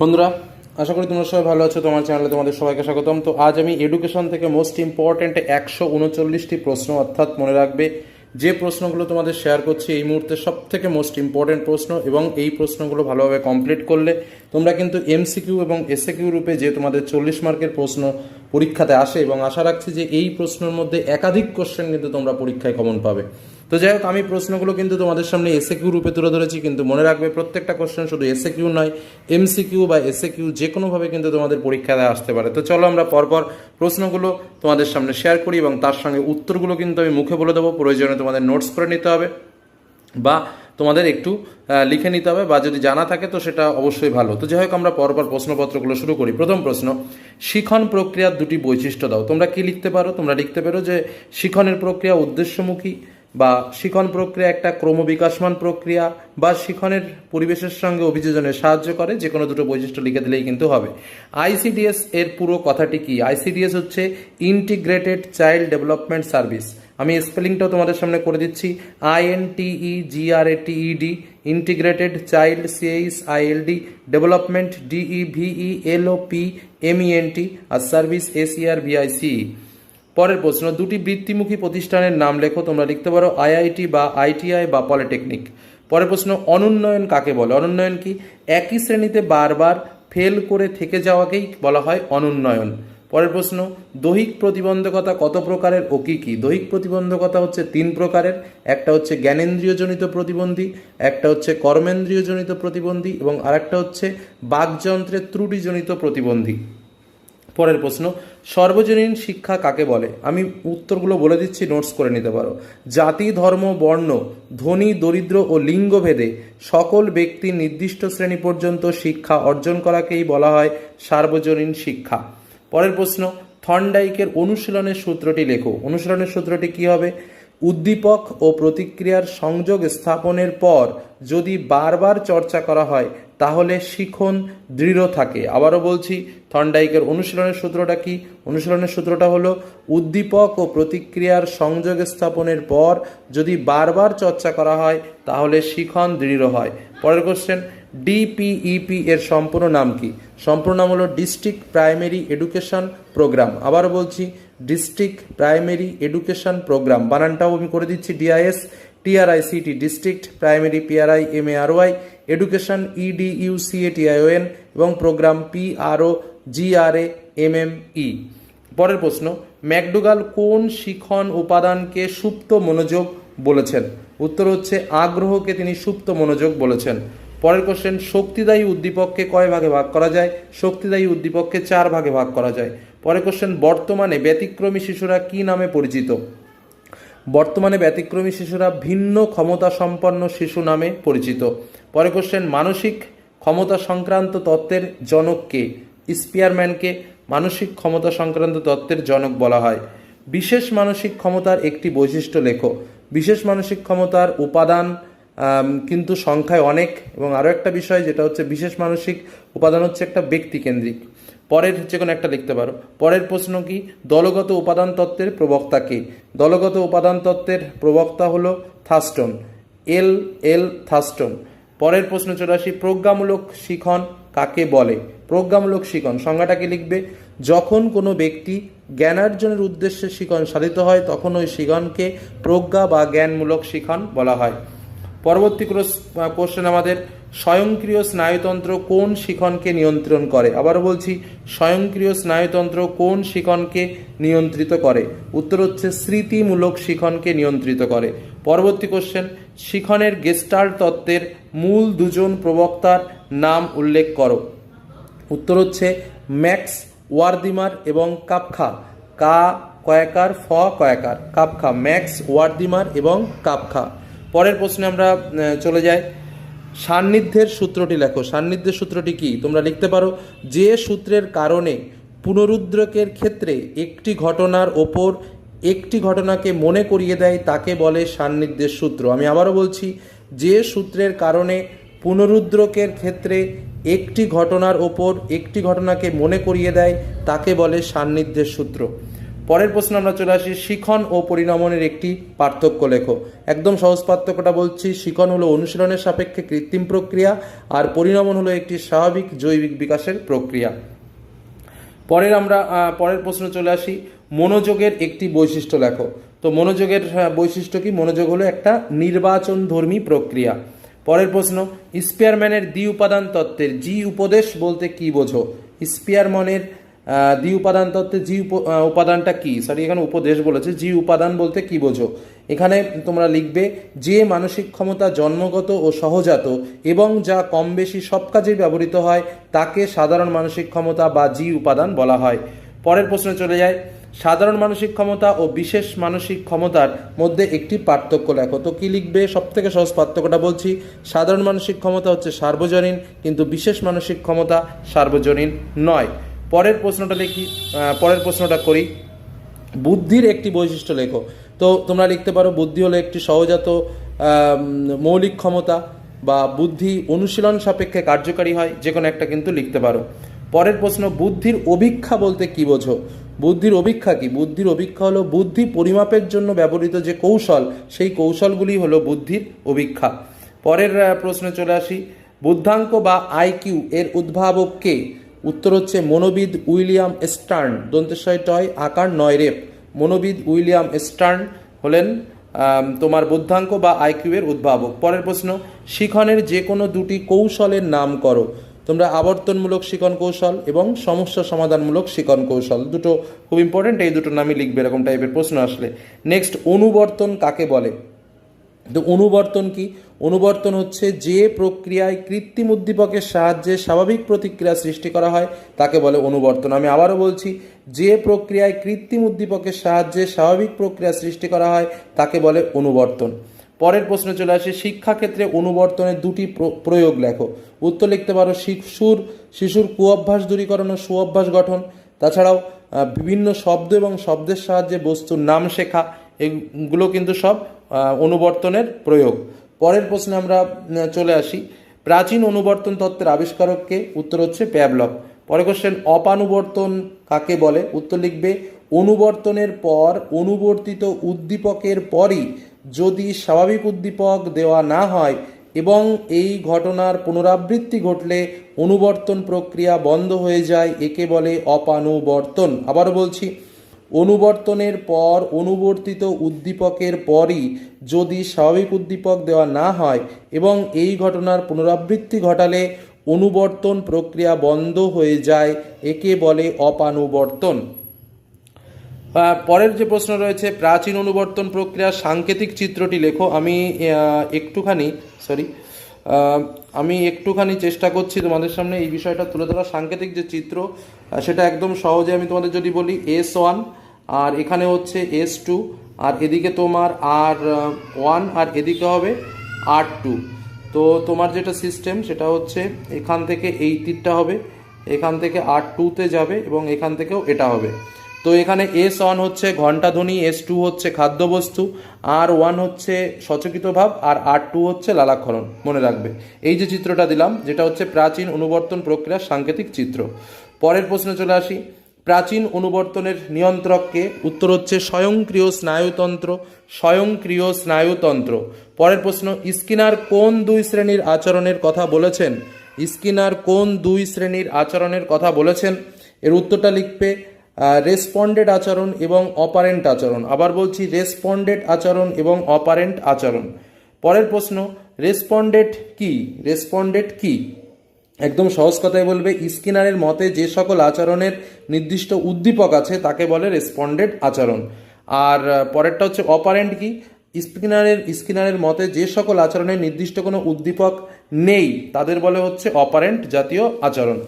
বন্ধুরা, আশা করি তোমরা সবাই ভালো আছো, তোমার চ্যানেলে তোমাদের সবাইকে স্বাগতম। তো আজ আমি এডুকেশন থেকে মোস্ট ইম্পর্ট্যান্ট একশো উনচল্লিশটি প্রশ্ন অর্থাৎ মনে রাখবে, যে প্রশ্নগুলো তোমাদের শেয়ার করছি এই মুহূর্তে সব থেকে মোস্ট ইম্পর্ট্যান্ট প্রশ্ন এবং এই প্রশ্নগুলো ভালোভাবে কমপ্লিট করলে তোমরা কিন্তু এমসিকিউ এবং এসএকিউ রূপে যে তোমাদের চল্লিশ মার্কের প্রশ্ন পরীক্ষাতে আসে এবং আশা রাখছি যে এই প্রশ্নের মধ্যে একাধিক কোশ্চেন কিন্তু তোমরা পরীক্ষায় কমন পাবে। তো যাই হোক, আমি প্রশ্নগুলো কিন্তু তোমাদের সামনে এসএ কিউ রূপে তুলে ধরেছি, কিন্তু মনে রাখবে প্রত্যেকটা কোশ্চেন শুধু এসএ কিউ নয় এমসি কিউ বা এসএ কিউ যে কোনোভাবে কিন্তু তোমাদের পরীক্ষায় আসতে পারে। তো চলো আমরা পরপর প্রশ্নগুলো তোমাদের সামনে শেয়ার করি এবং তার সঙ্গে উত্তরগুলো কিন্তু আমি মুখে বলে দেবো। প্রয়োজনে তোমাদের নোটস করে নিতে হবে বা তোমাদের একটু লিখে নিতে হবে বা যদি জানা থাকে তো সেটা অবশ্যই ভালো। তো যাই হোক, আমরা পরপর প্রশ্নপত্রগুলো শুরু করি। প্রথম প্রশ্ন, শিখন প্রক্রিয়ার দুটি বৈশিষ্ট্য দাও। তোমরা কি লিখতে পারো? তোমরা লিখতে পারো যে শিখনের প্রক্রিয়া উদ্দেশ্যমুখী বা শিখন প্রক্রিয়া একটা ক্রমবিকাশমান প্রক্রিয়া বা শিখনের পরিবেশের সঙ্গে অভিযোজনে সাহায্য করে যে কোনো দুটো বৈশিষ্ট্য লিখে দিলেই কিন্তু হবে। আইসিডিএস এর পুরো কথাটি কি? আইসিডিএস হচ্ছে ইন্টিগ্রেটেড চাইল্ড ডেভেলপমেন্ট সার্ভিস আমি স্পেলিংটাও তোমাদের সামনে করে দিচ্ছি। I N T E G R A integrated child C H I L D development D E V E L O P M E N T R service S E R V I C পরের প্রশ্ন, দুটি বৃত্তিমুখী প্রতিষ্ঠানের নাম লেখো, তোমরা লিখতে পারো IIT বা আইটিআই বা পলিটেকনিক। পরের প্রশ্ন, অনুন্নয়ন কাকে বলে? অনুন্নয়ন কি? একই শ্রেণীতে বারবার ফেল করে থেকে যাওয়াকেই বলা হয় অনুন্নয়ন। পরের প্রশ্ন, দৈহিক প্রতিবন্ধকতা কত প্রকারের ও কি কি? দৈহিক প্রতিবন্ধকতা হচ্ছে তিন প্রকারের। একটা হচ্ছে জ্ঞানেন্দ্রিয়জনিত প্রতিবন্ধী, একটা হচ্ছে কর্মেন্দ্রিয়জনিত প্রতিবন্ধী এবং আরেকটা হচ্ছে বাকযন্ত্রের ত্রুটিজনিত প্রতিবন্ধী। পরের প্রশ্ন, সর্বজনীন শিক্ষা কাকে বলে? আমি উত্তরগুলো বলে দিচ্ছি নোটস করে নিতে পারো। জাতি, ধর্ম, বর্ণ, ধনী, দরিদ্র ও লিঙ্গভেদে সকল ব্যক্তি নির্দিষ্ট শ্রেণি পর্যন্ত শিক্ষা অর্জন করাকেই বলা হয় সার্বজনীন শিক্ষা। পরের প্রশ্ন থর্নডাইকের অনুশীলনের সূত্রটি লেখো। অনুশীলনের সূত্রটি কি হবে? উদ্দীপক ও প্রতিক্রিয়ার সংযোগ স্থাপনের পর যদি বারবার চর্চা করা হয় তাহলে শিখন দৃঢ় থাকে। আবারও বলছি থর্নডাইকের অনুশীলনের সূত্রটা কি? অনুশীলনের সূত্রটা হলো, উদ্দীপক ও প্রতিক্রিয়ার সংযোগ স্থাপনের পর যদি বারবার চর্চা করা হয়, তাহলে শিখন দৃঢ় হয়। পরের কোশ্চেন ডিপিইপি এর সম্পূর্ণ নাম কি? সম্পূর্ণ নাম হলো ডিস্ট্রিক্ট প্রাইমারি এডুকেশন প্রোগ্রাম আবার বলছি ডিস্ট্রিক্ট প্রাইমারি এডুকেশন প্রোগ্রাম বানানটাও আমি করে দিচ্ছি D I S T R I C T district primary P R I M A R Y education E D U C A T I O N এবং program P R O G R A M M E পরের প্রশ্ন, McDougall কোন শিখন উপাদানকে সুপ্ত মনোযোগ বলেছেন? উত্তর হচ্ছে, আগ্রহকে তিনি সুপ্ত মনোযোগ বলেছেন। পরের কোশ্চেন শক্তিদায়ী উদ্দীপককে কয় ভাগে ভাগ করা যায়? শক্তিদায়ী উদ্দীপককে চার ভাগে ভাগ করা যায়। পরের কোশ্চেন বর্তমানে ব্যতিক্রমী শিশুরা কি নামে পরিচিত? বর্তমানে ব্যতিক্রমী শিশুরা ভিন্ন ক্ষমতা সম্পন্ন শিশু নামে পরিচিত। পরে কোশ্চেন মানসিক ক্ষমতা সংক্রান্ত তত্ত্বের জনককে স্পিয়ারম্যানকে মানসিক ক্ষমতা সংক্রান্ত তত্ত্বের জনক বলা হয়। বিশেষ মানসিক ক্ষমতার একটি বৈশিষ্ট্য লেখো। বিশেষ মানসিক ক্ষমতার উপাদান কিন্তু সংখ্যায় অনেক। এবং আরও একটা বিষয়, যেটা হচ্ছে বিশেষ মানসিক উপাদান হচ্ছে একটা ব্যক্তিকেন্দ্রিক পরের যে কোনো একটা লিখতে পারো। পরের প্রশ্ন কি? দলগত উপাদান তত্ত্বের প্রবক্তা কে? দলগত উপাদান তত্ত্বের প্রবক্তা হলো থাস্টন। এল এল থাস্টন। পরের প্রশ্ন চলে আসি, প্রজ্ঞামূলক শিখন কাকে বলে? প্রজ্ঞামূলক শিখন সংজ্ঞাটাকে লিখবে? যখন কোনো ব্যক্তি জ্ঞানার্জনের উদ্দেশ্যে শিখন সাধিত হয়, তখন ওই শিখনকে প্রজ্ঞা বা জ্ঞানমূলক শিখন বলা হয়। পরবর্তী কোশ্চেন আমাদের। স্বয়ংক্রিয় স্নায়ুতন্ত্র কোন শিখনকে নিয়ন্ত্রণ করে? আবার বলছি, স্বয়ংক্রিয় স্নায়ুতন্ত্র কোন শিখনকে নিয়ন্ত্রিত করে? উত্তর হচ্ছে, স্মৃতিমূলক শিখনকে নিয়ন্ত্রিত করে। পরবর্তী কোশ্চেন শিখনের গেস্টাল তত্ত্বের মূল দুজন প্রবক্তার নাম উল্লেখ করো। উত্তর হচ্ছে, ম্যাক্স ওয়ার্দিমার এবং কাপখা। কা কয়াকার, ফ কয়াকার। কাপখা, ম্যাক্স ওয়ার্দিমার এবং কাপখা। পরের প্রশ্নে আমরা চলে যাই। সান্নিধ্যের সূত্রটি লেখো। সান্নিধ্যের সূত্রটি কি? তোমরা লিখতে পারো, যে সূত্রের কারণে পুনরুদ্রকের ক্ষেত্রে একটি ঘটনার ওপর একটি ঘটনাকে মনে করিয়ে দেয়, তাকে বলে সান্নিধ্যের সূত্র। আমি আবারও বলছি, যে সূত্রের কারণে পুনরুদ্রকের ক্ষেত্রে একটি ঘটনার ওপর একটি ঘটনাকে মনে করিয়ে দেয়, তাকে বলে সান্নিধ্যের সূত্র। পরের প্রশ্ন আমরা চলে আসি, শিখন ও পরিণমনের একটি পার্থক্য লেখো। একদম সহজ পার্থক্যটা বলছি, শিখন হলো অনুশীলনের সাপেক্ষে কৃত্রিম প্রক্রিয়া আর পরিণমন হলো একটি স্বাভাবিক জৈবিক বিকাশের প্রক্রিয়া। পরের আমরা পরের প্রশ্ন চলে আসি, মনোযোগের একটি বৈশিষ্ট্য লেখো। তো মনোযোগের বৈশিষ্ট্য কি? মনোযোগ হলো একটা নির্বাচন ধর্মী প্রক্রিয়া। পরের প্রশ্ন, স্পিয়ারম্যানের দ্বি উপাদান তত্ত্বের জি উপদেশ বলতে কি বোঝো? স্পিয়ারম্যানের দ্বি উপাদান তত্ত্বে জি উপ- উপাদানটা কি? সরি এখানে উপদেশ বলেছে। জি উপাদান বলতে কি বোঝো? এখানে তোমরা লিখবে, যে মানসিক ক্ষমতা জন্মগত ও সহজাত এবং যা কম বেশি সব কাজেই ব্যবহৃত হয়, তাকে সাধারণ মানসিক ক্ষমতা বা জি উপাদান বলা হয়। পরের প্রশ্নে চলে যায় সাধারণ মানসিক ক্ষমতা ও বিশেষ মানসিক ক্ষমতার মধ্যে একটি পার্থক্য লেখো। তো কি লিখবে? সব থেকে সহজ পার্থক্যটা বলছি। সাধারণ মানসিক ক্ষমতা হচ্ছে সার্বজনীন, কিন্তু বিশেষ মানসিক ক্ষমতা সার্বজনীন নয়। পরের প্রশ্নটা লিখি পরের প্রশ্নটা করি। বুদ্ধির একটি বৈশিষ্ট্য লেখো। তো তোমরা লিখতে পারো, বুদ্ধি হলো একটি সহজাত মৌলিক ক্ষমতা বা বুদ্ধি অনুশীলন সাপেক্ষে কার্যকারী হয়, যে কোনো একটা কিন্তু লিখতে পারো। পরের প্রশ্ন, বুদ্ধির অভিক্ষা বলতে কি বোঝো? বুদ্ধির অভিক্ষা কি? বুদ্ধির অভিক্ষা হলো বুদ্ধি পরিমাপের জন্য ব্যবহৃত যে কৌশল, সেই কৌশলগুলি হলো বুদ্ধির অভিক্ষা। পরের প্রশ্নে চলে আসি। বুদ্ধাঙ্ক বা আইকিউ এর উদ্ভাবক কে? উত্তর হচ্ছে মনোবিদ উইলিয়াম স্টার্ন। দন্তেশ্বয় টয় আকার নয় রেপ। মনোবিদ উইলিয়াম স্টার্ন হলেন তোমার বুদ্ধাঙ্ক বা আইকিউ এর উদ্ভাবক। পরের প্রশ্ন, শিখনের যে কোনো দুটি কৌশলের নাম করো। তোমরা আবর্তনমূলক শিখন কৌশল এবং সমস্যা সমাধানমূলক শিখন কৌশল। দুটো খুব ইম্পর্টেন্ট এই দুটো নামই লিখবে এরকম টাইপের প্রশ্ন আসলে। নেক্সট অনুবর্তন কাকে বলে? অনুবর্তন কি? অনুবর্তন হচ্ছে যে প্রক্রিয়ায় কৃত্রিম উদ্দীপকের সাহায্যে স্বাভাবিক প্রতিক্রিয়া সৃষ্টি করা হয়, তাকে বলে অনুবর্তন। আমি আবারও বলছি, যে প্রক্রিয়ায় কৃত্রিম উদ্দীপকের সাহায্যে স্বাভাবিক প্রক্রিয়া সৃষ্টি করা হয়, তাকে বলে অনুবর্তন। পরের প্রশ্নে চলে আসে, শিক্ষাক্ষেত্রে অনুবর্তনের দুটি প্র- প্রয়োগ লেখো। উত্তর লিখতে পারো, শিশুর শিশুর কুঅভ্যাস দূরীকরণ ও সুঅভ্যাস গঠন। তাছাড়াও বিভিন্ন শব্দ এবং শব্দের সাহায্যে বস্তুর নাম শেখা এগুলো কিন্তু সব অনুবর্তনের প্রয়োগ। পরের প্রশ্নে আমরা চলে আসি। প্রাচীন অনুবর্তন তত্ত্বের আবিষ্কারককে উত্তর হচ্ছে প্যাবলক পরে কোশ্চেন অপানুবর্তন কাকে বলে? উত্তর লিখবে, অনুবর্তনের পর অনুবর্তিত উদ্দীপকের পরই যদি স্বাভাবিক উদ্দীপক দেওয়া না হয় এবং এই ঘটনার পুনরাবৃত্তি ঘটলে অনুবর্তন প্রক্রিয়া বন্ধ হয়ে যায়, একে বলে অপানুবর্তন। আবারও বলছি অনুবর্তনের পর অনুবর্তিত উদ্দীপকের পরই যদি স্বাভাবিক উদ্দীপক দেওয়া না হয় এবং এই ঘটনার পুনরাবৃত্তি ঘটালে অনুবর্তন প্রক্রিয়া বন্ধ হয়ে যায়, একে বলে অপানুবর্তন। পরের যে প্রশ্ন রয়েছে, প্রাচীন অনুবর্তন প্রক্রিয়ার সাংকেতিক চিত্রটি লেখো। আমি একটুখানি সরি আমি একটুখানি চেষ্টা করছি তোমাদের সামনে এই বিষয়টা তুলে ধরা সাংকেতিক যে চিত্র সেটা একদম সহজে আমি তোমাদের যদি বলি, এস ওয়ান আর এখানে হচ্ছে এস টু আর এদিকে তোমার আর ওয়ান আর এদিকে হবে আর টু তো তোমার যেটা সিস্টেম সেটা হচ্ছে এখান থেকে এই তীরটা হবে, এখান থেকে আর টুতে যাবে এবং এখান থেকেও এটা হবে। তো এখানে এস ওয়ান হচ্ছে ঘণ্টাধ্বনি এস টু হচ্ছে খাদ্যবস্তু, আর ওয়ান হচ্ছে সচকিত ভাব, আর আর টু হচ্ছে লালাক্ষরণ, মনে রাখবে। এই যে চিত্রটা দিলাম, যেটা হচ্ছে প্রাচীন অনুবর্তন প্রক্রিয়ার সাংকেতিক চিত্র। পরের প্রশ্নে চলে আসি। প্রাচীন অনুবর্তনের নিয়ন্ত্রককে উত্তর হচ্ছে স্বয়ংক্রিয় স্নায়ুতন্ত্র স্বয়ংক্রিয় স্নায়ুতন্ত্র। পরের প্রশ্ন, স্কিনার কোন দুই শ্রেণির আচরণের কথা বলেছেন? স্কিনার কোন দুই শ্রেণির আচরণের কথা বলেছেন? এর উত্তরটা লিখবে রেসপন্ডেড আচরণ এবং অপারেন্ট আচরণ। আবার বলছি, রেসপন্ডেড আচরণ এবং অপারেন্ট আচরণ। পরের প্রশ্ন, রেসপন্ডেড কি? রেসপন্ডেড কি? একদম সহজ কথায় বলবে স্কিনারের মতে যে সকল আচরণের নির্দিষ্ট উদ্দীপক আছে, তাকে বলে রেসপন্ডেড আচরণ। আর পরেরটা হচ্ছে অপারেন্ট কি? স্কিনারের স্কিনারের মতে যে সকল আচরণের নির্দিষ্ট কোনো উদ্দীপক নেই, তাদের বলে হচ্ছে অপারেন্ট জাতীয় আচরণ।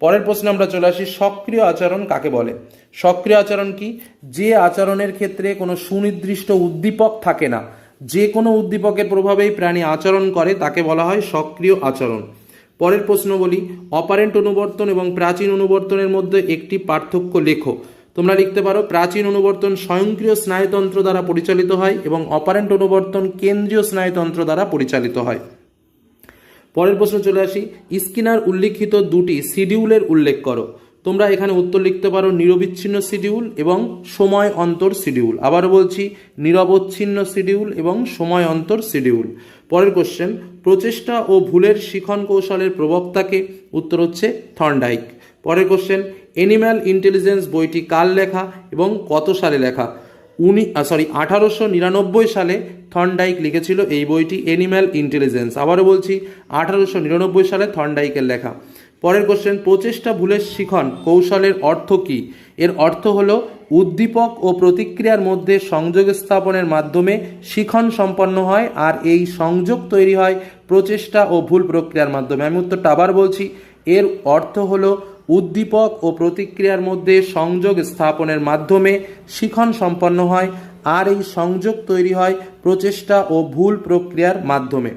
পরের প্রশ্নে আমরা চলে আসি, সক্রিয় আচরণ কাকে বলে? সক্রিয় আচরণ কি? যে আচরণের ক্ষেত্রে কোনো সুনির্দিষ্ট উদ্দীপক থাকে না। যে কোনো উদ্দীপকের প্রভাবেই প্রাণী আচরণ করে, তাকে বলা হয় সক্রিয় আচরণ। পরের প্রশ্ন বলি, অপারেন্ট অনুবর্তন এবং প্রাচীন অনুবর্তনের মধ্যে একটি পার্থক্য লেখো। তোমরা লিখতে পারো, প্রাচীন অনুবর্তন স্বয়ংক্রিয় স্নায়ুতন্ত্র দ্বারা পরিচালিত হয় এবং অপারেন্ট অনুবর্তন কেন্দ্রীয় স্নায়ুতন্ত্র দ্বারা পরিচালিত হয়। পরের প্রশ্ন চলে আসি, স্কিনার উল্লিখিত দুটি শিডিউলের উল্লেখ করো। তোমরা এখানে উত্তর লিখতে পারো নিরবিচ্ছিন্ন শিডিউল এবং সময় অন্তর শিডিউল। আবার বলছি, নিরবচ্ছিন্ন শিডিউল এবং সময় অন্তর শিডিউল। পরের কোশ্চেন প্রচেষ্টা ও ভুলের শিখন কৌশলের প্রবক্তাকে উত্তর হচ্ছে থর্নডাইক। পরের কোশ্চেন এনিম্যাল ইন্টেলিজেন্স বইটি কার লেখা এবং কত সালে লেখা? উনি সরি আঠারোশো নিরানব্বই সালে থর্নডাইক লিখেছিল এই বইটি এনিম্যাল ইন্টেলিজেন্স আবারও বলছি, আঠারোশো নিরানব্বই সালে থর্নডাইকের লেখা। পরের কোশ্চেন প্রচেষ্টা ভুলের শিখন, কৌশলের অর্থ কী? এর অর্থ হল উদ্দীপক ও প্রতিক্রিয়ার মধ্যে সংযোগ স্থাপনের মাধ্যমে শিখন সম্পন্ন হয় আর এই সংযোগ তৈরি হয় প্রচেষ্টা ও ভুল প্রক্রিয়ার মাধ্যমে। আমি উত্তরটা আবার বলছি, এর অর্থ হলো উদ্দীপক ও প্রতিক্রিয়ার মধ্যে সংযোগ স্থাপনের মাধ্যমে শিখন সম্পন্ন হয় আর এই সংযোগ তৈরি হয় প্রচেষ্টা ও ভুল প্রক্রিয়ার মাধ্যমে।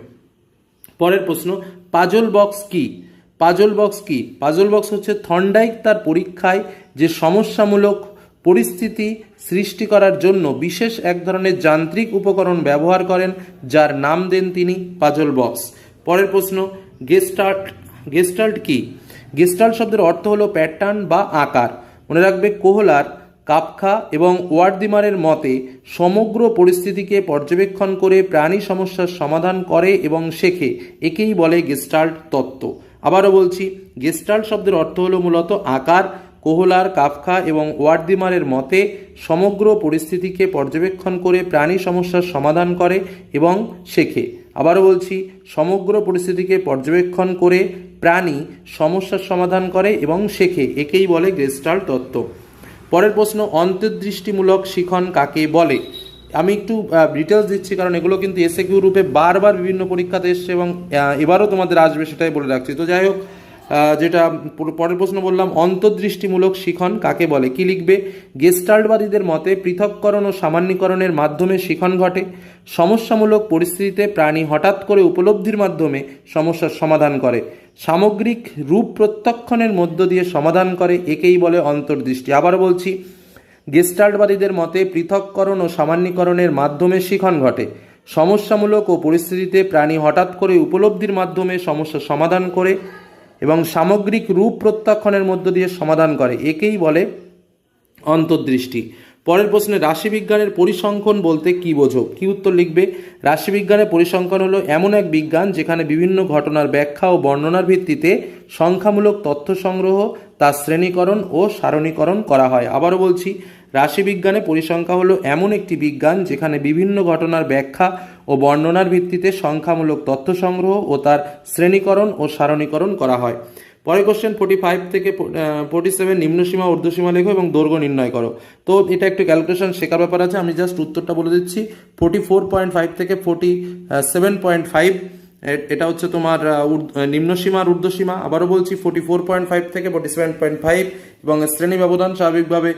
পরের প্রশ্ন, পাজল বক্স কি? পাজল বক্স কি? পাজল বক্স হচ্ছে থন্ডাইক তার পরীক্ষায় যে সমস্যামূলক পরিস্থিতি সৃষ্টি করার জন্য বিশেষ এক ধরনের যান্ত্রিক উপকরণ ব্যবহার করেন, যার নাম দেন তিনি পাজল বক্স। পরের প্রশ্ন, গেস্টার্ট, গেস্টাল্ট কি? গেস্টাল্ট শব্দের অর্থ হলো প্যাটার্ন বা আকার। মনে রাখবে, কোহলার, কাপখা এবং ওয়ার্দিমারের মতে সমগ্র পরিস্থিতিকে পর্যবেক্ষণ করে প্রাণী সমস্যার সমাধান করে এবং শেখে। একেই বলে গেস্টাল্ট তত্ত্ব। আবারও বলছি গেস্টাল্ট শব্দের অর্থ হলো মূলত আকার, কোহলার, কাফখা এবং ওয়ার্দিমারের মতে সমগ্র পরিস্থিতিকে পর্যবেক্ষণ করে প্রাণী সমস্যার সমাধান করে এবং শেখে। আবারও বলছি, সমগ্র পরিস্থিতিকে পর্যবেক্ষণ করে প্রাণী সমস্যার সমাধান করে এবং শেখে, একেই বলে গেস্টাল্ট তত্ত্ব। পরের প্রশ্ন, অন্তর্দৃষ্টিমূলক শিখন কাকে বলে? আমি একটু ডিটেলস দিচ্ছি, কারণ এগুলো কিন্তু এসে কিউ রূপে বারবার বিভিন্ন পরীক্ষাতে এসছে এবং এবারও তোমাদের আসবে সেটাই বলে রাখছি। তো যাই হোক যেটা পরের প্রশ্ন বললাম, অন্তর্দৃষ্টিমূলক শিখন কাকে বলে? কি লিখবে? গেস্টাল্টবাদীদের মতে পৃথককরণ ও সামান্যীকরণের মাধ্যমে শিখন ঘটে। সমস্যামূলক পরিস্থিতিতে প্রাণী হঠাৎ করে উপলব্ধির মাধ্যমে সমস্যার সমাধান করে। সামগ্রিক রূপ প্রত্যক্ষণের মধ্য দিয়ে সমাধান করে, একেই বলে অন্তর্দৃষ্টি। আবার বলছি গেস্টাল্টবাদীদের মতে পৃথককরণ ও সামান্যীকরণের মাধ্যমে শিখন ঘটে। সমস্যামূলক ও পরিস্থিতিতে প্রাণী হঠাৎ করে উপলব্ধির মাধ্যমে সমস্যা সমাধান করে এবং সামগ্রিক রূপ প্রত্যাখ্যানের মধ্য দিয়ে সমাধান করে। একেই বলে অন্তর্দৃষ্টি। পরের প্রশ্নে, রাশিবিজ্ঞানের পরিসংখ্যান বলতে কি বোঝো? কি উত্তর লিখবে? রাশিবিজ্ঞানের পরিসংখ্যান হলো এমন এক বিজ্ঞান যেখানে বিভিন্ন ঘটনার ব্যাখ্যা ও বর্ণনার ভিত্তিতে সংখ্যামূলক তথ্য সংগ্রহ তার শ্রেণীকরণ ও সারণীকরণ করা হয়। আবারও বলছি, রাশিবিজ্ঞানে পরিসংখ্যা হলো এমন একটি বিজ্ঞান যেখানে বিভিন্ন ঘটনার ব্যাখ্যা ও বর্ণনার ভিত্তিতে সংখ্যামূলক তথ্য সংগ্রহ ও তার শ্রেণীকরণ ও সারণীকরণ করা হয়। পরে কোশ্চেন ফোর্টি ফাইভ থেকে ফোর্টি সেভেন নিম্নসীমা ঊর্ধ্বসীমা লেখো এবং দৈর্ঘ্য নির্ণয় করো। তো এটা একটু ক্যালকুলেশন শেখার ব্যাপার আছে, আমি জাস্ট উত্তরটা বলে দিচ্ছি। ফোর্টি ফোর পয়েন্ট ফাইভ থেকে ফোর্টি সেভেন পয়েন্ট ফাইভ এটা হচ্ছে তোমার আহ, ঊর্ধ্ব- আহ, নিম্নসীমা আর ঊর্ধ্বসীমা আবারও বলছি ফোর্টি ফোর পয়েন্ট ফাইভ থেকে ফোর্টি সেভেন পয়েন্ট ফাইভ এবং শ্রেণি ব্যবধান স্বাভাবিকভাবে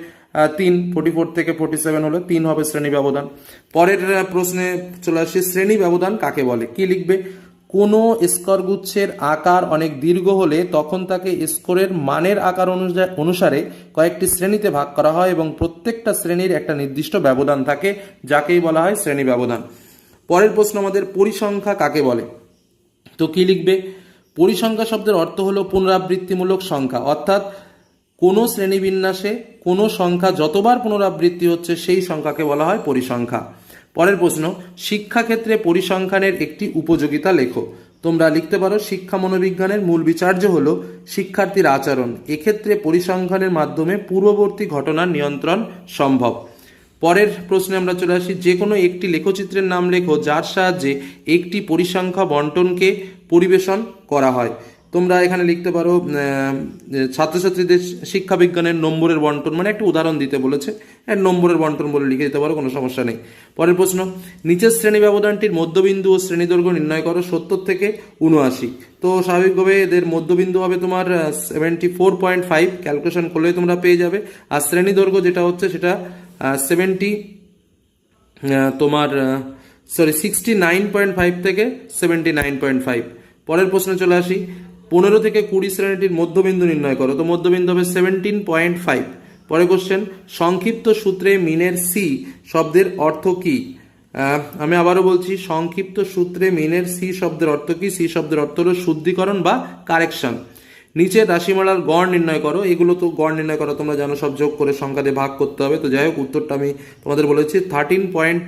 তিন। ফোর্টি ফোর থেকে ফোর্টি সেভেন হলে তিন হবে শ্রেণি ব্যবধান। পরের প্রশ্নে চলে আসছে শ্রেণি ব্যবধান কাকে বলে? কি লিখবে? কোনো স্করগুচ্ছের আকার অনেক দীর্ঘ হলে তখন তাকে স্কোরের মানের আকার অনুসারে কয়েকটি শ্রেণীতে ভাগ করা হয় এবং প্রত্যেকটা শ্রেণির একটা নির্দিষ্ট ব্যবধান থাকে যাকেই বলা হয় শ্রেণি ব্যবধান। পরের প্রশ্ন আমাদের পরিসংখ্যা কাকে বলে? তো কি লিখবে? পরিসংখ্যা শব্দের অর্থ হলো পুনরাবৃত্তিমূলক সংখ্যা। অর্থাৎ কোনো শ্রেণীবিন্যাসে কোনো সংখ্যা যতবার পুনরাবৃত্তি হচ্ছে, সেই সংখ্যাকে বলা হয় পরিসংখ্যা। পরের প্রশ্ন, শিক্ষাক্ষেত্রে পরিসংখ্যানের একটি উপযোগিতা লেখো। তোমরা লিখতে পারো, শিক্ষা মনোবিজ্ঞানের মূল বিচার্য হলো শিক্ষার্থীর আচরণ। এক্ষেত্রে পরিসংখ্যানের মাধ্যমে পূর্ববর্তী ঘটনার নিয়ন্ত্রণ সম্ভব। পরের প্রশ্নে আমরা চলে আসি। যে কোনো একটি লেখচিত্রের নাম লেখো, যার সাহায্যে একটি পরিসংখ্যা বন্টনকে পরিবেশন করা হয়। তোমরা এখানে লিখতে পারো ছাত্রছাত্রীদের শিক্ষা বিজ্ঞানের নম্বরের বন্টন মানে একটা উদাহরণ দিতে বলেছে। এর নম্বরের বন্টন বলে লিখে দিতে পারো, কোনো সমস্যা নেই। পরের প্রশ্ন, নিচের শ্রেণি ব্যবধানটির মধ্যবিন্দু ও শ্রেণি দৈর্ঘ্য নির্ণয় করো, সত্তর থেকে উনআশি। তো স্বাভাবিকভাবে এদের মধ্যবিন্দু হবে তোমার seventy four point five calculation করলেই তোমরা পেয়ে যাবে। আর শ্রেণি দৈর্ঘ্য যেটা হচ্ছে, সেটা সেভেন্টি তোমার sorry sixty nine point five থেকে সেভেন্টি নাইন পয়েন্ট ফাইভ পরের প্রশ্নে চলে আসি। পনেরো থেকে কুড়ি শ্রেণীটির মধ্যবিন্দু নির্ণয় করো। তো মধ্যবিন্দু হবে সেভেন্টিন পয়েন্ট ফাইভ পরের কোশ্চেন সংক্ষিপ্ত সূত্রে মিনের সি শব্দের অর্থ কি? আমি আবারও বলছি, সংক্ষিপ্ত সূত্রে মিনের সি শব্দের অর্থ কি? সি শব্দের অর্থ হলো শুদ্ধিকরণ বা কারেকশন। নিচের রাশিমালার গড় নির্ণয় করো, এগুলো তো গড় নির্ণয় করো, তোমরা জানো সব যোগ করে সংখ্যা দিয়ে ভাগ করতে হবে। তো যাই হোক, উত্তরটা আমি তোমাদের বলেছি থার্টিন পয়েন্ট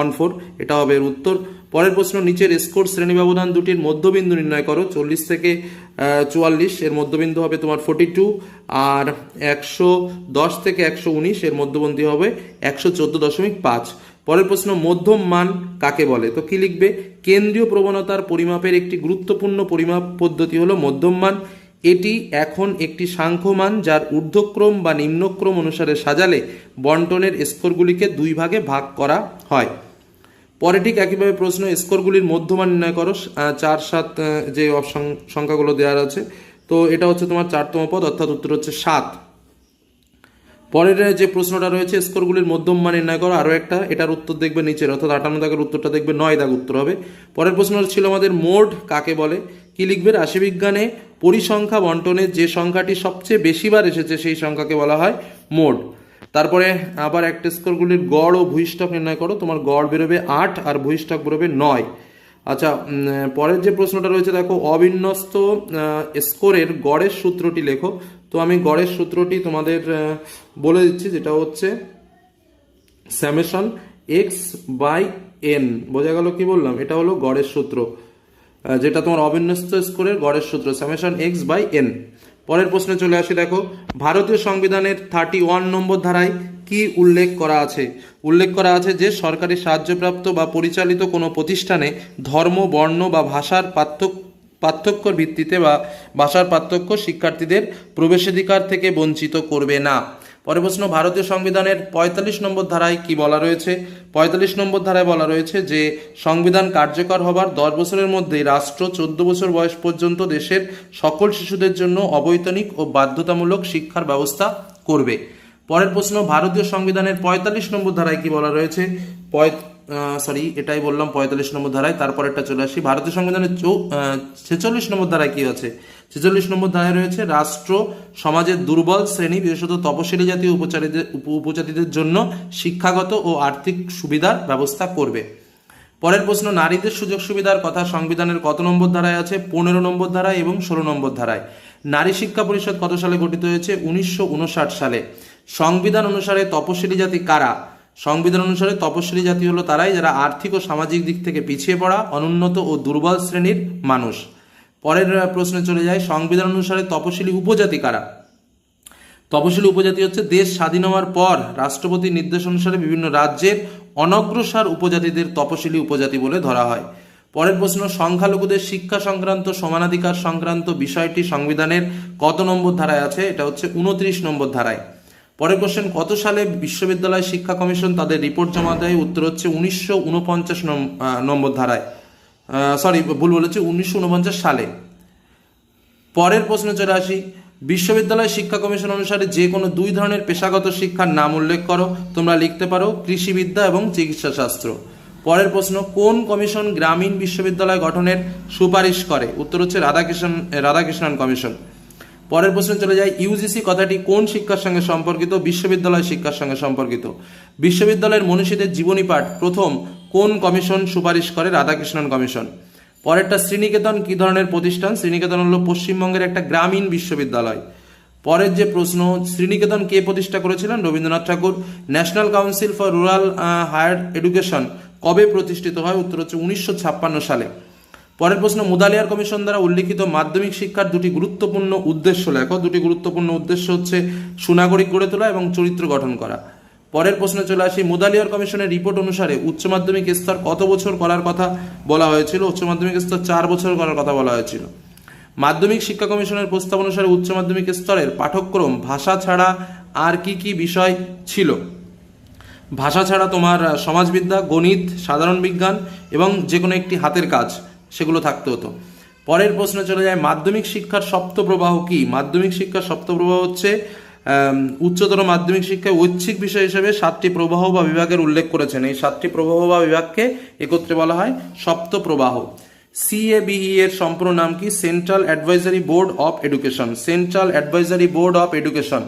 অন ফোর এটা হবে এর উত্তর। পরের প্রশ্ন, নিচের স্কোর শ্রেণি ব্যবধান দুটির মধ্যবিন্দু নির্ণয় করো, চল্লিশ থেকে চুয়াল্লিশ, এর মধ্যবিন্দু হবে তোমার ফোর্টি টু আর একশো দশ থেকে একশো উনিশ, এর মধ্যবন্ধী হবে একশো চোদ্দ দশমিক পাঁচ। পরের প্রশ্ন, মধ্যম মান কাকে বলে? তো কি লিখবে? কেন্দ্রীয় প্রবণতার পরিমাপের একটি গুরুত্বপূর্ণ পরিমাপ পদ্ধতি হলো মধ্যম মান। এটি এখন একটি সাংখ্যমান যার ঊর্ধ্বক্রম বা নিম্নক্রম অনুসারে সাজালে বন্টনের স্কোরগুলিকে দুই ভাগে ভাগ করা হয়। পরে ঠিক একইভাবে প্রশ্ন, স্কোরগুলির মধ্যমান নির্ণয় করো। চার, সাত যে সংখ্যাগুলো দেওয়া আছে। তো এটা হচ্ছে তোমার চারতম পদ, অর্থাৎ উত্তর হচ্ছে সাত। পরের যে প্রশ্নটা রয়েছে, স্কোরগুলির মধ্যম মান নির্ণয় করো, আরও একটা। এটার উত্তর দেখবে নিচের, অর্থাৎ আটান্ন দাগের উত্তরটা দেখবে নয় দাগ উত্তর হবে। পরের প্রশ্ন ছিল আমাদের মোড কাকে বলে? কি লিখবে? রাশিবিজ্ঞানে পরিসংখ্যা বন্টনে যে সংখ্যাটি সবচেয়ে বেশিবার এসেছে সেই সংখ্যাকে বলা হয় মোড তারপরে আবার একটা স্কোরগুলির গড় ও ভূইষ্ঠক নির্ণয় করো, তোমার গড় বেরোবে আট আর ভূইষ্ঠক বেরোবে নয়। আচ্ছা পরের যে প্রশ্নটা রয়েছে, দেখো, অবিন্যস্ত স্কোরের গড়ের সূত্রটি লেখো। তো আমি গড়ের সূত্রটি তোমাদের বলে দিচ্ছি, যেটা হচ্ছে স্যামেশন এক্স বাই এন। বোঝা গেল কি বললাম? এটা হলো গড়ের সূত্র। যেটা তোমার অবিন্যস্ত স্কোরের গড়ের সূত্র স্যামেশন এক্স বাই এন পরের প্রশ্নে চলে আসি, দেখো। ভারতীয় সংবিধানের থার্টি ওয়ান নম্বর ধারায় কি উল্লেখ করা আছে? উল্লেখ করা আছে যে, সরকারি সাহায্যপ্রাপ্ত বা পরিচালিত কোনো প্রতিষ্ঠানে ধর্ম, বর্ণ বা ভাষার পার্থক্য ভিত্তিতে বা ভাষার পার্থক্য শিক্ষার্থীদের প্রবেশাধিকার থেকে বঞ্চিত করবে না। পরে প্রশ্ন, ভারতীয় সংবিধানের পঁয়তাল্লিশ নম্বর ধারায় কি বলা রয়েছে? পঁয়তাল্লিশ নম্বর ধারায় বলা রয়েছে যে, সংবিধান কার্যকর হবার দশ বছরের মধ্যে রাষ্ট্র চোদ্দ বছর বয়স পর্যন্ত দেশের সকল শিশুদের জন্য অবৈতনিক ও বাধ্যতামূলক শিক্ষার ব্যবস্থা করবে। পরের প্রশ্ন, ভারতীয় সংবিধানের পঁয়তাল্লিশ নম্বর ধারায় কি বলা রয়েছে? সরি এটাই বললাম পঁয়তাল্লিশ নম্বর ধারায়, তারপরেরটা চলে আসি। ভারতীয় সংবিধানের ছেচল্লিশ নম্বর ধারায় কি আছে? ছেচল্লিশ নম্বর ধারায় রয়েছে, রাষ্ট্র সমাজের দুর্বল শ্রেণি, বিশেষত তপশিলি জাতীয় উপচারীদের, উপ- উপজাতিদের জন্য শিক্ষাগত ও আর্থিক সুবিধার ব্যবস্থা করবে। পরের প্রশ্ন, নারীদের সুযোগ সুবিধার কথা সংবিধানের কত নম্বর ধারায় আছে? পনেরো নম্বর ধারায় এবং ষোলো নম্বর ধারায়। নারী শিক্ষা পরিষদ কত সালে গঠিত হয়েছে? উনিশশো উনষাট সালে। সংবিধান অনুসারে তপশিলি জাতি কারা? সংবিধান অনুসারে তপশিলি জাতি হলো তারাই যারা আর্থিক ও সামাজিক দিক থেকে পিছিয়ে পড়া, অনুন্নত ও দুর্বল শ্রেণির মানুষ। পরের প্রশ্নে চলে যায় সংবিধান অনুসারে তপশিলি উপজাতি কারা? তপশিলি উপজাতি হচ্ছে দেশ স্বাধীন হওয়ার পর রাষ্ট্রপতির নির্দেশ অনুসারে বিভিন্ন রাজ্যের অনগ্রসর উপজাতিদের তপশিলি উপজাতি বলে ধরা হয়। পরের প্রশ্ন, সংখ্যালঘুদের শিক্ষা সংক্রান্ত, সমানাধিকার সংক্রান্ত বিষয়টি সংবিধানের কত নম্বর ধারায় আছে? এটা হচ্ছে উনত্রিশ নম্বর ধারায়। পরের কোশ্চেন কত সালে বিশ্ববিদ্যালয় শিক্ষা কমিশন তাদের রিপোর্ট জমা দেয়? উত্তর হচ্ছে উনিশশো উনপঞ্চাশ নম্বর ধারায়। সরি ভুল বলেছি, উনিশশো উনপঞ্চাশ সালে। পরের প্রশ্নে চলে আসি। বিশ্ববিদ্যালয় শিক্ষা কমিশন অনুসারে যে কোনো দুই ধরনের পেশাগত শিক্ষার নাম উল্লেখ করো, তোমরা লিখতে পারো, কৃষিবিদ্যা এবং চিকিৎসা শাস্ত্র পরের প্রশ্ন, কোন কমিশন গ্রামীণ বিশ্ববিদ্যালয় গঠনের সুপারিশ করে? উত্তর হচ্ছে রাধাকৃষ্ণ রাধাকৃষ্ণন কমিশন। পরের প্রশ্নে চলে যায় ইউজিসি কথাটি কোন শিক্ষার সঙ্গে সম্পর্কিত? বিশ্ববিদ্যালয় শিক্ষার সঙ্গে সম্পর্কিত। বিশ্ববিদ্যালয়ের মনীষীদের জীবনী পাঠ প্রথম কোন কমিশন সুপারিশ করে? রাধাকৃষ্ণন কমিশন। পরেরটা শ্রীনিকেতন, কি ধরনের প্রতিষ্ঠান? শ্রীনিকেতন হলো পশ্চিমবঙ্গের একটা গ্রামীণ বিশ্ববিদ্যালয়। পরের যে প্রশ্ন, শ্রীনিকেতন কে প্রতিষ্ঠা করেছিলেন? Rabindranath Thakur. National council for rural higher education কবে প্রতিষ্ঠিত হয়? উত্তর হচ্ছে উনিশশো ছাপ্পান্ন সালে। পরের প্রশ্ন, মুদালিয়ার কমিশন দ্বারা উল্লিখিত মাধ্যমিক শিক্ষার দুটি গুরুত্বপূর্ণ উদ্দেশ্য লেখো। দুটি গুরুত্বপূর্ণ উদ্দেশ্য হচ্ছে সুনাগরিক গড়ে তোলা এবং চরিত্র গঠন করা। পরের প্রশ্নে চলে আসি। মুদালিয়ার কমিশনের রিপোর্ট অনুসারে উচ্চ মাধ্যমিক স্তর কত বছর করার কথা বলা হয়েছিল? উচ্চ মাধ্যমিক স্তর চার বছর করার কথা বলা হয়েছিল। মাধ্যমিক শিক্ষা কমিশনের প্রস্তাব অনুসারে উচ্চ মাধ্যমিক স্তরের পাঠ্যক্রম ভাষা ছাড়া আর কি কি বিষয় ছিল? ভাষা ছাড়া তোমার সমাজবিদ্যা, গণিত, সাধারণ বিজ্ঞান এবং যে কোনো একটি হাতের কাজ, সেগুলো থাকতে হতো। পরের প্রশ্নে চলে যায়, মাধ্যমিক শিক্ষার সপ্ত প্রবাহ কি? মাধ্যমিক শিক্ষার সপ্ত প্রবাহ হচ্ছে উচ্চতর মাধ্যমিক শিক্ষায় ঐচ্ছিক বিষয় হিসেবে সাতটি প্রবাহ বা বিভাগের উল্লেখ করেছেন। এই সাতটি প্রবাহ বা বিভাগকে একত্রে বলা হয় সপ্ত প্রবাহ সিএবিই এর সম্পূর্ণ নাম কি? Central advisory board of education central advisory board of education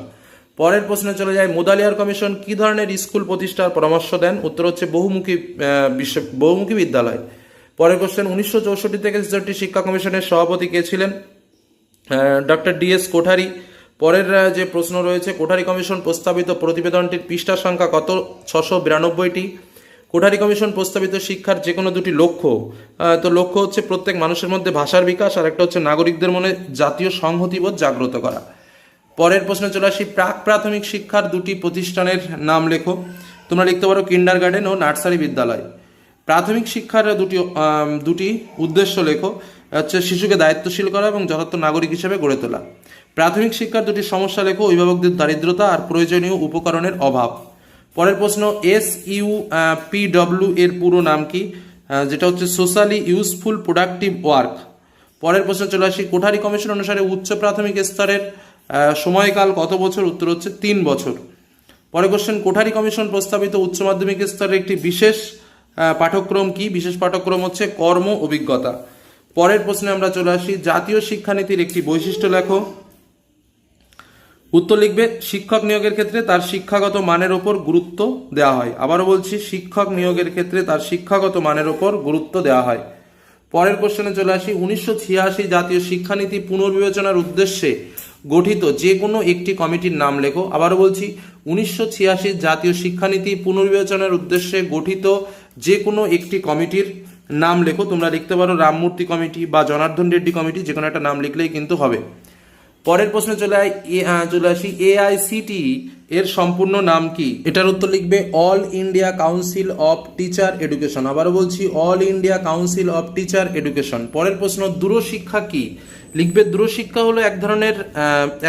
পরের প্রশ্নে চলে যায়, মোদালিয়ার কমিশন কি ধরনের স্কুল প্রতিষ্ঠার পরামর্শ দেন? উত্তর হচ্ছে বহুমুখী বিশ্ব, বহুমুখী বিদ্যালয়। পরের কোশ্চেন উনিশশো চৌষট্টি থেকে ছেষট্টি শিক্ষা কমিশনের সভাপতি কে ছিলেন? Doctor D S Kothari. পরের যে প্রশ্ন রয়েছে, কোঠারি কমিশন প্রস্তাবিত প্রতিবেদনটির পৃষ্ঠা সংখ্যা কত? ছশো বিরানব্বইটি। কোঠারি কমিশন প্রস্তাবিত শিক্ষার যে কোনো দুটি লক্ষ্য তো লক্ষ্য হচ্ছে প্রত্যেক মানুষের মধ্যে ভাষার বিকাশ, আর একটা হচ্ছে নাগরিকদের মনে জাতীয় সংহতিবোধ জাগ্রত করা। পরের প্রশ্নে চলে আসি, প্রাক প্রাথমিক শিক্ষার দুটি প্রতিষ্ঠানের নাম লেখো। তোমরা লিখতে পারো কিন্ডার গার্ডেন ও নার্সারি বিদ্যালয়। প্রাথমিক শিক্ষার দুটি দুটি উদ্দেশ্য লেখো। হচ্ছে শিশুকে দায়িত্বশীল করা এবং যথার্থ নাগরিক হিসেবে গড়ে তোলা। প্রাথমিক শিক্ষার দুটি সমস্যা লেখো অভিভাবকদের দারিদ্রতা আর প্রয়োজনীয় উপকরণের অভাব। পরের প্রশ্ন এস ইউ পি ডব্লিউ এর পুরো নাম কি? যেটা হচ্ছে সোশ্যালি ইউজফুল প্রোডাক্টিভ ওয়ার্ক। পরের প্রশ্ন চলে আসি, কোঠারি কমিশন অনুসারে উচ্চ প্রাথমিক স্তরের সময়কাল কত বছর? উত্তর হচ্ছে তিন বছর। পরের কোশ্চেন কোঠারি কমিশন প্রস্তাবিত উচ্চ মাধ্যমিক স্তরের একটি বিশেষ পাঠ্যক্রম কি? বিশেষ পাঠ্যক্রম হচ্ছে কর্ম অভিজ্ঞতা। পরের প্রশ্নে আমরা চলে আসি, জাতীয় শিক্ষানীতির একটি বৈশিষ্ট্য লেখো। উত্তর লিখবে, শিক্ষক নিয়োগের ক্ষেত্রে তার শিক্ষাগত মানের ওপর গুরুত্ব দেওয়া হয়। আবারও বলছি, শিক্ষক নিয়োগের ক্ষেত্রে তার শিক্ষাগত মানের ওপর গুরুত্ব দেওয়া হয়। পরের কোশ্চেনে চলে আসি, উনিশশো ছিয়াশি জাতীয় শিক্ষানীতি পুনর্বিবেচনার উদ্দেশ্যে গঠিত যে কোনো একটি কমিটির নাম লেখো। আবারও বলছি, উনিশশো ছিয়াশি জাতীয় শিক্ষানীতি পুনর্বিবেচনার উদ্দেশ্যে গঠিত যে কোনো একটি কমিটির নাম লেখো। তোমরা লিখতে পারো, রামমূর্তি কমিটি বা জনার্দন রেড্ডি কমিটি যে কোনো একটা নাম লিখলেই কিন্তু হবে। পরের প্রশ্নে চলে চলে আসি। এআইসিটি এর সম্পূর্ণ নাম কি? এটার উত্তর লিখবে all India council of teacher education আবারও বলছি all India council of teacher education পরের প্রশ্ন, দূরশিক্ষা কি? লিখবে দূরশিক্ষা হলো এক ধরনের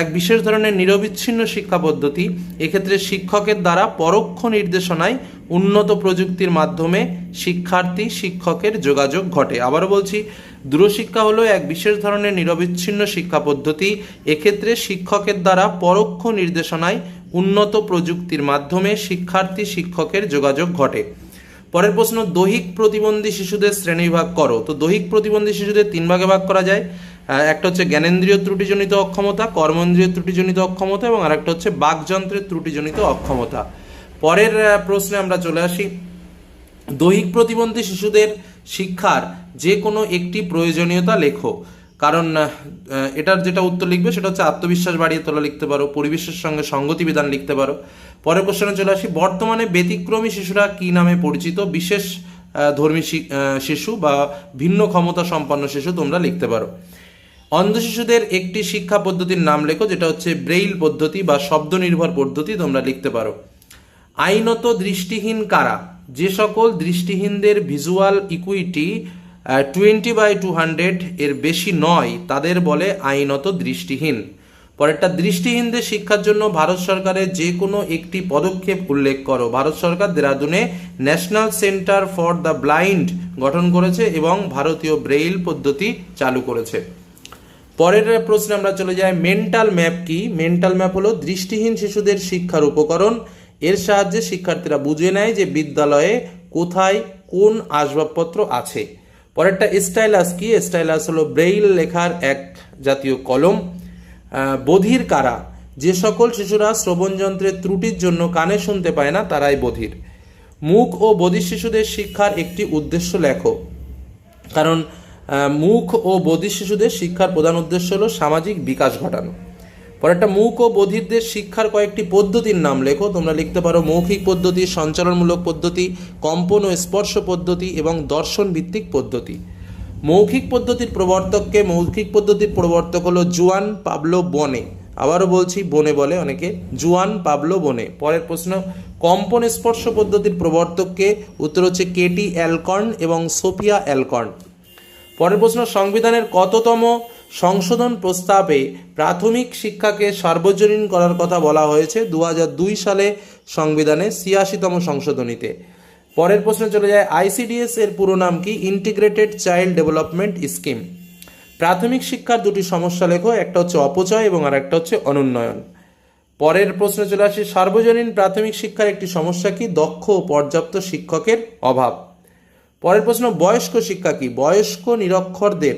এক বিশেষ ধরনের নিরবিচ্ছিন্ন শিক্ষা পদ্ধতি। এক্ষেত্রে শিক্ষকের দ্বারা পরোক্ষ নির্দেশনায় উন্নত প্রযুক্তির মাধ্যমে শিক্ষার্থী শিক্ষকের যোগাযোগ ঘটে। আবারও বলছি দূরশিক্ষা হলো এক বিশেষ ধরনের নিরবিচ্ছিন্ন শিক্ষা পদ্ধতি। এক্ষেত্রে শিক্ষকের দ্বারা পরোক্ষ নির্দেশনায় উন্নত প্রযুক্তির মাধ্যমে শিক্ষার্থী শিক্ষকের যোগাযোগ ঘটে। পরের প্রশ্ন, দৈহিক প্রতিবন্ধী শিশুদের শ্রেণীবিভাগ করো। তো দৈহিক প্রতিবন্ধী শিশুদের তিন ভাগে ভাগ করা যায়। একটা হচ্ছে জ্ঞানেন্দ্রীয় ত্রুটিজনিত অক্ষমতা, কর্মেন্দ্রীয় ত্রুটিজনিত অক্ষমতা এবং আরেকটা হচ্ছে বাকযন্ত্রের ত্রুটিজনিত অক্ষমতা। পরের প্রশ্নে আমরা চলে আসি। দৈহিক প্রতিবন্ধী শিশুদের শিক্ষার যে কোনো একটি প্রয়োজনীয়তা লেখো। কারণ এটার যেটা উত্তর লিখবে সেটা হচ্ছে আত্মবিশ্বাস বাড়িয়ে তোলা লিখতে পারো, পরিবেশের সঙ্গে সঙ্গতি বিধান লিখতে পারো। পরের প্রশ্নে চলে আসি, বর্তমানে ব্যতিক্রমী শিশুরা কি নামে পরিচিত? বিশেষ ধর্মী শিশু বা ভিন্ন ক্ষমতা সম্পন্ন শিশু তোমরা লিখতে পারো। অন্ধ শিশুদের একটি শিক্ষা পদ্ধতির নাম লেখো, যেটা হচ্ছে ব্রেইল পদ্ধতি বা শব্দ নির্ভর পদ্ধতি, তোমরা লিখতে পারো। আইনত দৃষ্টিহীন কারা? যে সকল দৃষ্টিহীনদের visual acuity twenty by two hundred এর বেশি নয়, তাদের বলে আইনত দৃষ্টিহীন। পরেরটা, দৃষ্টিহীনদের শিক্ষার জন্য ভারত সরকারের যে কোনো একটি পদক্ষেপ উল্লেখ করো। ভারত সরকার দেরাদুনে national centre for the blind গঠন করেছে এবং ভারতীয় ব্রেইল পদ্ধতি চালু করেছে। পরের প্রশ্নে আমরা চলে যাই মেন্টাল ম্যাপ কি? মেন্টাল ম্যাপ হলো দৃষ্টিহীন শিশুদের শিক্ষার উপকরণ। এর সাহায্যে শিক্ষার্থীরা বুঝে নেয় যে বিদ্যালয়ে কোথায় কোন আসবাবপত্র আছে। পরেরটা স্টাইলাস কি? স্টাইলাস হলো ব্রেইল লেখার এক জাতীয় কলম। বধির কারা? যে সকল শিশুরা শ্রবণ যন্ত্রের ত্রুটির জন্য কানে শুনতে পায় না, তারাই বধির। মুখ ও বধির শিশুদের শিক্ষার একটি উদ্দেশ্য লেখো। কারণ মুখ ও বধির শিশুদের শিক্ষার প্রধান উদ্দেশ্য হলো সামাজিক বিকাশ ঘটানো। পরেরটা, মুখ ও বধিরদের শিক্ষার কয়েকটি পদ্ধতির নাম লেখো। তোমরা লিখতে পারো মৌখিক পদ্ধতি, সঞ্চালনমূলক পদ্ধতি, কম্পন ও স্পর্শ পদ্ধতি এবং দর্শন ভিত্তিক পদ্ধতি। মৌখিক পদ্ধতির প্রবর্তককে মৌখিক পদ্ধতির প্রবর্তক হলো জুয়ান পাবলো বনে। আবারও বলছি বনে বলে অনেকে, জুয়ান পাবলো বনে। পরের প্রশ্ন, কম্পন স্পর্শ পদ্ধতির প্রবর্তককে উত্তর হচ্ছে কেটি অ্যালকর্ন এবং সোফিয়া অ্যালকর্ন। পরের প্রশ্ন, সংবিধানের কততম সংশোধন প্রস্তাবে প্রাথমিক শিক্ষাকে সার্বজনীন করার কথা বলা হয়েছে দু হাজার দুই সালে সংবিধানে ছিয়াশিতম সংশোধনীতে। পরের প্রশ্নে চলে যায়, আইসিডিএস এর পুরো নাম কি? ইন্টিগ্রেটেড চাইল্ড ডেভেলপমেন্ট স্কিম প্রাথমিক শিক্ষার দুটি সমস্যা লেখো, একটা হচ্ছে অপচয় এবং আর একটা হচ্ছে অনুন্নয়ন। পরের প্রশ্নে চলে আসি, সার্বজনীন প্রাথমিক শিক্ষার একটি সমস্যা কি? দক্ষ ও পর্যাপ্ত শিক্ষকের অভাব। পরের প্রশ্ন, বয়স্ক শিক্ষা কি? বয়স্ক নিরক্ষরদের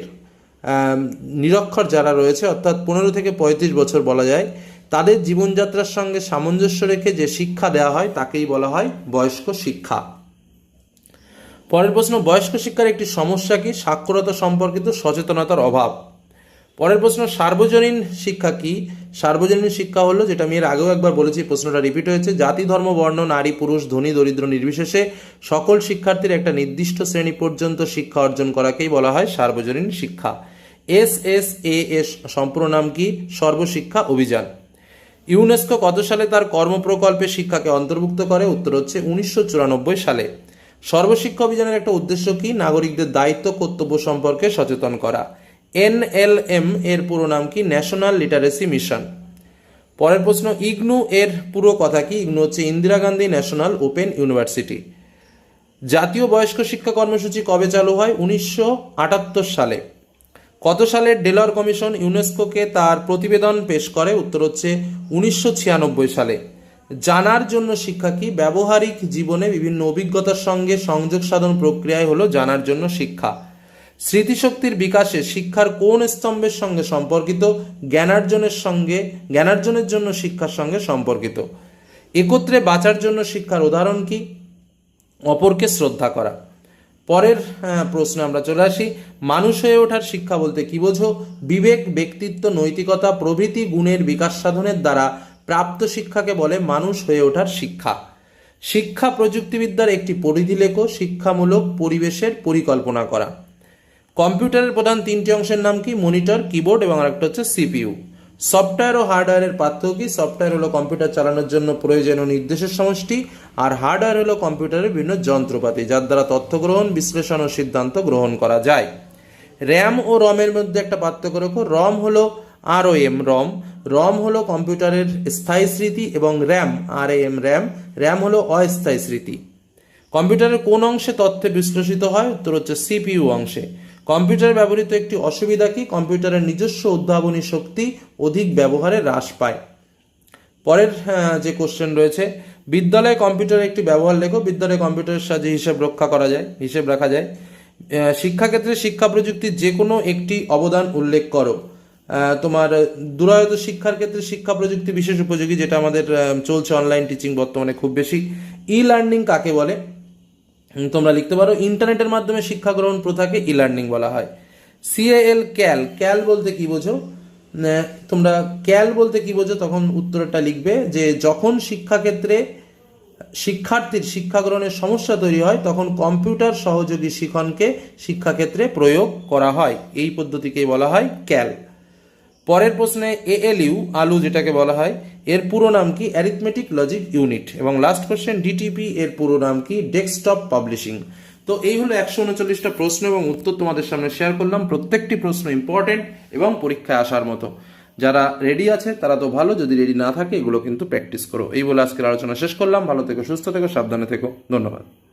নিরক্ষর যারা রয়েছে, অর্থাৎ পনেরো থেকে পঁয়ত্রিশ বছর বলা যায়, তাদের জীবনযাত্রার সঙ্গে সামঞ্জস্য রেখে যে শিক্ষা দেওয়া হয়, তাকেই বলা হয় বয়স্ক শিক্ষা। পরের প্রশ্ন, বয়স্ক শিক্ষার একটি সমস্যা কি? সাক্ষরতা সম্পর্কিত সচেতনতার অভাব। পরের প্রশ্ন, সার্বজনীন শিক্ষা কি? সার্বজনীন শিক্ষা হলো, যেটা আমি এর আগেও একবার বলেছি প্রশ্নটা রিপিট হয়েছে, জাতি, ধর্ম, বর্ণ, নারী, পুরুষ, ধনী, দরিদ্র, নির্বিশেষে সকল শিক্ষার্থীর একটা নির্দিষ্ট শ্রেণি পর্যন্ত শিক্ষা অর্জন করাকেই বলা হয় সার্বজনীন শিক্ষা। এস এস এ এস সম্পূর্ণ নাম কি? সর্বশিক্ষা অভিযান। ইউনেস্কো কত সালে তার কর্মপ্রকল্পে শিক্ষাকে অন্তর্ভুক্ত করে? উত্তর হচ্ছে উনিশশো চুরানব্বই সালে। সর্বশিক্ষা অভিযানের একটা উদ্দেশ্য কি? নাগরিকদের দায়িত্ব, কর্তব্য সম্পর্কে সচেতন করা। এনএলএম এর পুরো নাম কি? ন্যাশনাল লিটারেসি মিশন পরের প্রশ্ন, ইগনু এর পুরো কথা কি? ইগনু হচ্ছে Indira Gandhi national open university জাতীয় বয়স্ক শিক্ষা কর্মসূচি কবে চালু হয়? উনিশশো আটাত্তর সালে। কত সালে ডেলর কমিশন ইউনেস্কোকে তার প্রতিবেদন পেশ করে? উত্তর হচ্ছে উনিশশো ছিয়ানব্বই সালে। জানার জন্য শিক্ষা কি? ব্যবহারিক জীবনে বিভিন্ন অভিজ্ঞতার সঙ্গে সংযোগ সাধন প্রক্রিয়ায় হলো জানার জন্য শিক্ষা। স্মৃতিশক্তির বিকাশে শিক্ষার কোন স্তম্ভের সঙ্গে সম্পর্কিত? জ্ঞানার্জনের সঙ্গে, জ্ঞানার্জনের জন্য শিক্ষার সঙ্গে সম্পর্কিত। একত্রে বাঁচার জন্য শিক্ষার উদাহরণ কি? অপরকে শ্রদ্ধা করা। পরের প্রশ্নে আমরা চলে আসি। মানুষ হয়ে ওঠার শিক্ষা বলতে কি বোঝো? বিবেক, ব্যক্তিত্ব, নৈতিকতা, প্রভৃতি গুণের বিকাশ সাধনের দ্বারা প্রাপ্ত শিক্ষাকে বলে মানুষ হয়ে ওঠার শিক্ষা। শিক্ষা প্রযুক্তিবিদ্যার একটি পরিধি লেখো, শিক্ষামূলক পরিবেশের পরিকল্পনা করা। কম্পিউটারের প্রধান তিনটি অংশের নাম কি? মনিটর, কিবোর্ড এবং আরেকটা হচ্ছে সিপিইউ। সফটওয়্যার ও হার্ডওয়্যারের পার্থক্য কি? সফটওয়্যার হলো কম্পিউটার চালানোর জন্য প্রয়োজনীয় নির্দেশের সমষ্টি আর হার্ডওয়্যার হলো কম্পিউটারের বিভিন্ন যন্ত্রপাতি, যার দ্বারা তথ্য গ্রহণ, বিশ্লেষণ ও সিদ্ধান্ত গ্রহণ করা যায়। র্যাম ও রমের মধ্যে একটা পার্থক্য রেখো। রম হলো আর এম রম। রম হলো কম্পিউটারের স্থায়ী স্মৃতি এবং RAM R M RAM. RAM হলো অস্থায়ী স্মৃতি। কম্পিউটারের কোন অংশে তথ্যে বিশ্লেষিত হয়? উত্তর হচ্ছে সিপিইউ অংশে। কম্পিউটারে ব্যবহৃত একটি অসুবিধা কি? কম্পিউটারের নিজস্ব উদ্ভাবনী শক্তি অধিক ব্যবহারে হ্রাস পায়। পরের যে কোশ্চেন রয়েছে, বিদ্যালয়ে কম্পিউটারের একটি ব্যবহার লেখো। বিদ্যালয়ে কম্পিউটারের সাহায্যে হিসেব রক্ষা করা যায়, হিসেব রাখা যায়। শিক্ষাক্ষেত্রে শিক্ষা প্রযুক্তির যে কোনো একটি অবদান উল্লেখ করো। তোমার দূরায়ত শিক্ষার ক্ষেত্রে শিক্ষা প্রযুক্তি বিশেষ উপযোগী, যেটা আমাদের চলছে অনলাইন টিচিং বর্তমানে খুব বেশি। ই লার্নিং কাকে বলে? তোমরা লিখতে পারো, ইন্টারনেটের মাধ্যমে শিক্ষা গ্রহণ প্রথাকে ই লার্নিং বলা হয়। সিএএল ক্যাল ক্যাল বলতে কি বোঝো? তোমরা ক্যাল বলতে কি বোঝো? তখন উত্তরটা লিখবে যে, যখন শিক্ষাক্ষেত্রে শিক্ষার্থীর শিক্ষা গ্রহণের সমস্যা তৈরি হয়, তখন কম্পিউটার সহযোগী শিখনকে শিক্ষাক্ষেত্রে প্রয়োগ করা হয়। এই পদ্ধতিকেই বলা হয় ক্যাল পরের প্রশ্নে এএলইউ আলু যেটাকে বলা হয় এর পুরো নাম কি? অ্যারিথমেটিক লজিক ইউনিট এবং লাস্ট কোয়েশ্চেন ডিটিপি এর পুরো নাম কি? ডেস্কটপ পাবলিশিং তো এই হলো একশো উনচল্লিশটা প্রশ্ন এবং উত্তর তোমাদের সামনে শেয়ার করলাম। প্রত্যেকটি প্রশ্ন ইম্পর্টেন্ট এবং পরীক্ষায় আসার মতো। যারা রেডি আছে, তারা তো ভালো। যদি রেডি না থাকে, এগুলো কিন্তু প্র্যাকটিস করো। এই বলে আজকের আলোচনা শেষ করলাম। ভালো থেকো, সুস্থ থেকো, সাবধানে থেকো। ধন্যবাদ।